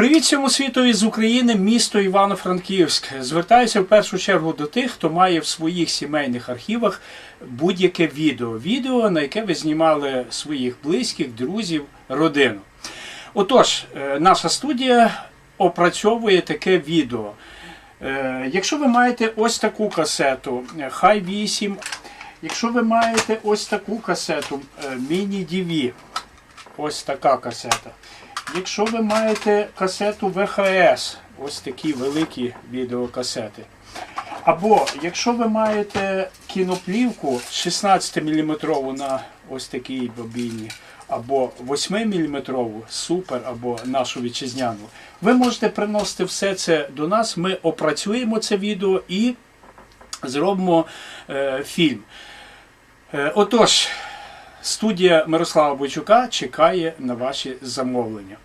Привіт всьому світу із України, місто Івано-Франківськ. Звертаюся в першу чергу до тих, хто має в своїх сімейних архівах будь-яке відео. Відео, на яке ви знімали своїх близьких, друзів, родину. Отож, е, наша студія опрацьовує таке відео. Е, Якщо ви маєте ось таку касету, е, хай 8, якщо ви маєте ось таку касету, міні-DV, ось така касета. Якщо ви маєте касету ВХС, ось такі великі відеокасети. Або якщо ви маєте кіноплівку 16 мм на ось такій бобіні, або 8 мм супер, або нашу вітчизняну, ви можете приносити все це до нас. Ми опрацюємо це відео і зробимо е, фільм. Е, отож, Студія Мирослава Бойчука чекає на ваші замовлення.